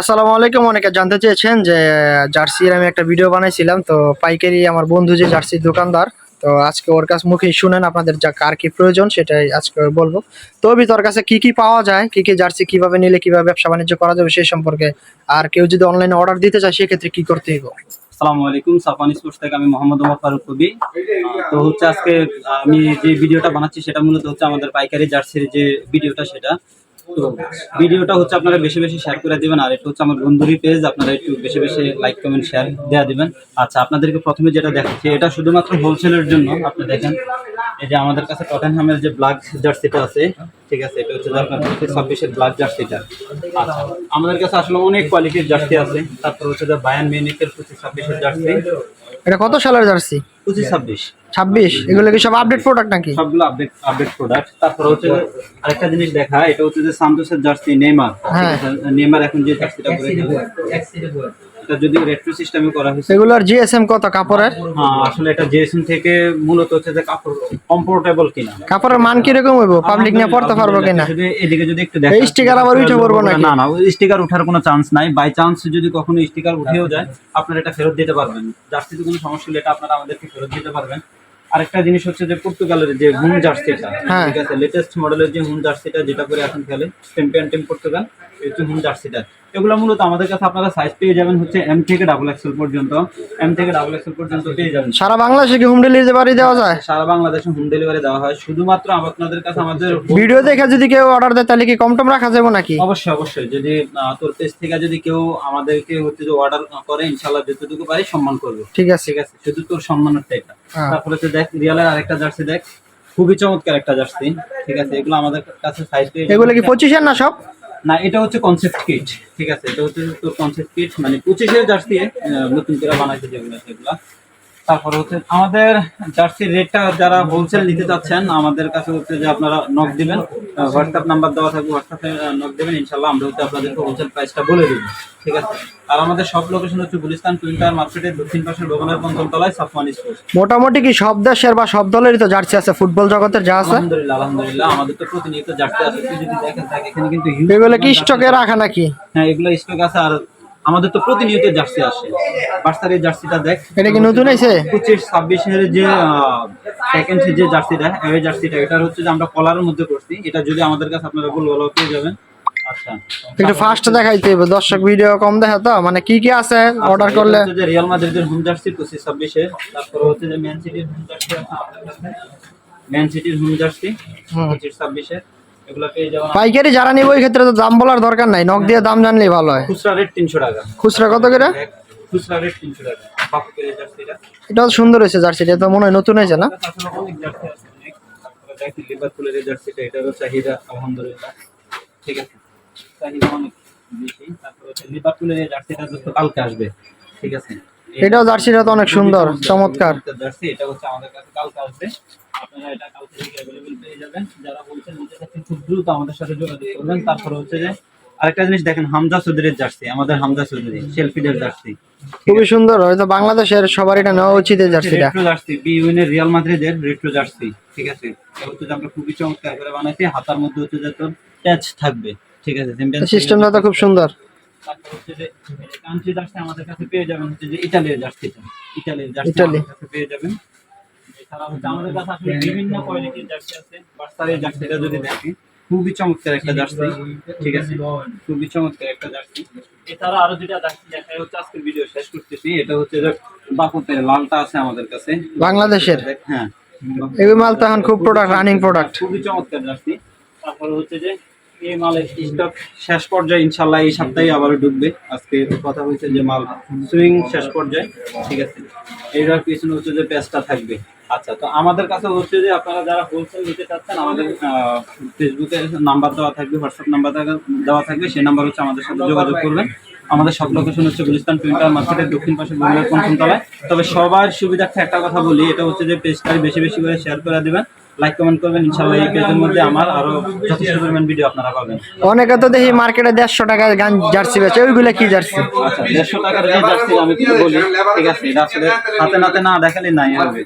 আসসালামু আলাইকুম। অনেকে জানতে চেয়েছেন যে, জার্সির আমি একটা ভিডিও বানাইছিলাম। তো পাইকারি আমার বন্ধু যে জার্সির দোকানদার, তো আজকে ওর কাছ মুখে শুনেন আপনাদের যা, কার কি প্রয়োজন সেটাই আজকে বলব। তো অভি তোর কাছে কি কি পাওয়া যায়, কি কি জার্সি কীভাবে নিলে, কীভাবে ব্যবসা বাণিজ্য করা যাবে সেই সম্পর্কে আর কেউ যদি অনলাইনে অর্ডার দিতে চায়, সেক্ষেত্রে কি করতে হবে আসসালামু আলাইকুম, সাফানি স্পোর্টস থেকে আমি মোহাম্মদ ওমর ফারুক কবি। তো হচ্ছে আজকে আমি যে ভিডিওটা বানাচ্ছি, সেটা মূলত হচ্ছে আমাদের পাইকারি জার্সির যে ভিডিওটা, সেটা। ভিডিওটা হচ্ছে আপনারা বেশি বেশি শেয়ার করে দিবেন, আর এটা হচ্ছে আমার বন্ধুরই পেজ আপনারা একটু বেশি বেশি লাইক কমেন্ট শেয়ার দেওয়া দিবেন। আচ্ছা আপনাদেরকে প্রথমে যেটা দেখাচ্ছি, এটা শুধুমাত্র হোলসেলের জন্য, আপনি দেখেন, এই যে আমাদের কাছে টটেনহামের যে ব্ল্যাক জার্সিটা আছে, ঠিক আছে, এটা হচ্ছে আপনার ছাব্বিশের ব্ল্যাক জার্সিটা আচ্ছা আমাদের কাছে আসলে অনেক কোয়ালিটির জার্সি আছে, তারপর হচ্ছে বায়ান মিউনিকের পঁচিশ ছাব্বিশের জার্সি এটা কত সালের জার্সি? পঁচিশ ছাব্বিশ। ছাব্বিশ? এগুলো কি সব আপডেট প্রোডাক্ট নাকি? সবগুলো আপডেট আপডেট প্রোডাক্ট তারপর হচ্ছে যে আরেকটা জিনিস দেখা এটা হচ্ছে যে সান্তোসের জার্সি নেইমার হ্যাঁ। নেইমার এখন যে জার্সিটা পরে খেলে এটা যদি রেট্রো সিস্টেমে করা হয়েছে। এগুলোর জিএসএম কত কাপড়ের? হ্যাঁ, আসলে এটা জেএসএম থেকে মূলত হচ্ছে যে কাপড় কমফোর্টেবল কিনা। কাপড়ের মান কীরকম হইব? পাবলিক নিয়ে পড়তে পারব কিনা? যদি এদিকে যদি একটু এই sticker আবার উঠে পড়ব নাকি? না না স্টিকার ওঠার কোনো চান্স নাই। বাই চান্স যদি কখনো স্টিকার উঠেও যায় আপনারা এটা ফেরত দিতে পারবেন। জার্সিতে কোনো সমস্যা হলে এটা আপনারা আমাদেরকে ফেরত দিতে পারবেন। আরেকটা জিনিস হচ্ছে যে পর্তুগালের যে হুম জার্সিটা হ্যাঁ। ঠিক আছে? লেটেস্ট মডেলের যে হুম জার্সিটা যেটা করে এখন খেলে চ্যাম্পিয়ন টিম পর্তুগাল এই হচ্ছে হুম জার্সিটা এগুলো মূলত আমাদের কাছে আপনারা সাইজ পেয়ে যাবেন হচ্ছে এম থেকে ডাবল এক্সেল পর্যন্ত। এম থেকে ডাবল এক্সেল পর্যন্ত পেয়ে যাবেন। সারা বাংলাদেশে কি হোম ডেলিভারি দেওয়া যায়? সারা বাংলাদেশে হোম ডেলিভারি দেওয়া হয়। শুধুমাত্র আপনাদের কাছে আমাদের ভিডিও দেখে যদি কেউ অর্ডার দেয় তাহলে কি কম টম রাখা যাবে নাকি? অবশ্যই অবশ্যই। যদি তোর পেজ থেকে যদি কেউ আমাদেরকে হচ্ছে যে অর্ডার করে ইনশাল্লাহ যতটুকু পারি সম্মান করবে। ঠিক আছে। ঠিক আছে। শুধু তোর সম্মানের টাইপটা হ্যাঁ। তারপরে তো দেখ রিয়ালের আরেকটা জার্সি দেখ। খুবই চমৎকার একটা জার্সি ঠিক আছে এগুলো আমাদের কাছে সাইজ পেয়ে এগুলো কি পঁচিশের না সব? না, এটা হচ্ছে কনসেপ্ট কিট ঠিক আছে? এটা হচ্ছে তোর কনসেপ্ট কিট মানে পঁচিশের জার্সি নতুন করে বানাইছে যেগুলো, সেগুলো। তারপর হচ্ছে আমাদের জার্সির রেটটা যারা হোলসেল নিতে চাচ্ছেন আমাদের কাছে হচ্ছে যে আপনারা নক দিবেন। হোয়াটসঅ্যাপ নাম্বার দেওয়া থাকবে হোয়াটসঅ্যাপে নক দেবেন ইনশাল্লাহ আমরা হচ্ছে আপনাদেরকে হোলসেল প্রাইসটা বলে দিব। ঠিক আছে? আর আমাদের সব লোকেশন হচ্ছে গুলিস্তান টুইন্টার মার্কেটের দক্ষিণ পাশের ভবনের পঞ্চমতলায় সাফওয়ানি স্পোর্টস মোটামুটি কি সব দেশের বা সব দলেরই তো জার্সি আছে ফুটবল জগতের যা আছে? আলহামদুলিল্লাহ আলহামদুলিল্লাহ আমাদের তো প্রতিনিয়ত জার্সি আছে। যদি দেখেন দেখ এখানে কিন্তু এগুলো কি স্টকে রাখা নাকি? হ্যাঁ এগুলো স্টক আছে আর আমাদের তো প্রতিনিয়ত জার্সি আসে। বার্সার এই জার্সিটা দেখ। এটা কি নতুন হয়েছে পঁচিশ ছাব্বিশের যে সেকেন্ড যে জার্সিটা এই জার্সিটা এটা হচ্ছে যে আমরা কলারের মধ্যে করছি। এটা যদি আমাদের কাছে আপনারা বলব ভালো পেয়ে যাবেন। আচ্ছা। একটু ফাস্ট দেখাইতে হবে দর্শক ভিডিও কম দেখা তো মানে কি কি আছে অর্ডার আচ্ছা, করলে? যে রিয়াল মাদ্রিদের হোম জার্সি পঁচিশ ছাব্বিশে তারপরে হচ্ছে যে ম্যান সিটির হোম জার্সি আছে। কাছে ম্যান সিটির হোম। জার্সি। পঁচিশ ছাব্বিশে পাইকারি যারা নিব ওই ক্ষেত্রে তো দাম বলার দরকার নাই। নক দিয়ে দাম জানলেই ভালো হয়। খুচরা রেট তিনশো টাকা। খুচরা কত করে? খুচরা রেট তিনশো টাকা। সুন্দর হয়েছে জার্সিটা তো মনে হয় নতুন হয়েছে না? অনেক জার্সি আছে অনেক। তারপরে দেখি লিভারপুলের জার্সিটা এটারও চাহিদা আলহামদুলিল্লাহ। ঠিক আছে? চাহিদা অনেক বেশি। তারপরে লিভারপুলের জার্সিটা তো কালকে আসবে ঠিক আছে? এটাও জার্সিটা তো অনেক সুন্দর চমৎকার। জার্সি এটা হচ্ছে আমাদের কাছে কালকে আসবে। আপনারা এটা কালকে থেকে অ্যাভেলেবল পেয়ে যাবেন। যারা বলছেন নিতে চাচ্ছেন খুব দ্রুত আমাদের সাথে যোগাযোগ করবেন। তারপরে হচ্ছে যে আরেকটা জিনিস দেখেন হামজা চৌধুরীর জার্সি আমাদের হামজা চৌধুরী সেলফিদের জার্সি। খুবই সুন্দর হয়তো বাংলাদেশের সবার এটা নেওয়া উচিত এই জার্সিটা। রেট্রো জার্সি বি ইউনের রিয়াল মাদ্রিদের রেট্রো জার্সি ঠিক আছে? এটা হচ্ছে যে আমরা খুবই চমৎকার করে বানাইছি হাতার মধ্যে হচ্ছে যে তোর ট্যাচ থাকবে ঠিক আছে? সিস্টেমটা তো খুব সুন্দর। কান্ট্রি জার্সি আমাদের কাছে পেয়ে যাবেন হচ্ছে যে ইটালির জার্সিটা ইটালির জার্সি আমাদের কাছে পেয়ে যাবেন। আমাদের কাছে আসলে বিভিন্ন কোয়ালিটির জার্সি আছে। বার্সারের জার্সিটা যদি দেখি খুবই চমৎকার একটা জার্সি। ঠিক আছে? খুবই চমৎকার একটা জার্সি। এছাড়া আরও যেটা জার্সি দেখা হচ্ছে আজকের ভিডিও শেষ করতেছি। এটা হচ্ছে যে বাকুতের লালটা আছে আমাদের কাছে। বাংলাদেশের? হ্যাঁ। এই মাল তো এখন খুব প্রোডাক্ট রানিং প্রোডাক্ট খুবই চমৎকার জার্সি। তারপরে হচ্ছে যে এই মালের স্টক শেষ পর্যায়ে ইনশাল্লাহ এই সপ্তাহে আবার ঢুকবে। আজকে কথা হয়েছে যে মাল সুইং শেষ পর্যায়ে। ঠিক আছে? এইটার পিছনে হচ্ছে যে পেজটা থাকবে। আচ্ছা তো আমাদের কাছে হচ্ছে যে আপনারা যারা হোলসেল নিতে চাচ্ছেন, আমাদের ফেসবুকে নাম্বার দেওয়া থাকবে হোয়াটসঅ্যাপ নাম্বার দেওয়া থাকবে, সেই নাম্বার হচ্ছে আমাদের সাথে যোগাযোগ করবেন। আমাদের সব লোকেশন হচ্ছে গুলিস্তান টুইন্টার মার্কেটের দক্ষিণ পাশে কোন তলায় তবে সবার সুবিধার্থে একটা কথা বলি, এটা হচ্ছে যে পেজটা বেশি বেশি করে শেয়ার করে দিবেন। লাইক কমেন্ট করবেন ইনশাল্লাহ এই পেজের মধ্যে আমার আরও যথেষ্ট পরিমাণ ভিডিও আপনারা পাবেন। অনেকে তো দেখি মার্কেটে দেড়শো টাকা গান জার্সি বেচে ওইগুলো কি জার্সি? আচ্ছা দেড়শো টাকার যে জার্সি আমি বলি ঠিক আছে এটা আসলে হাতে নাতে না দেখালে নাই হবে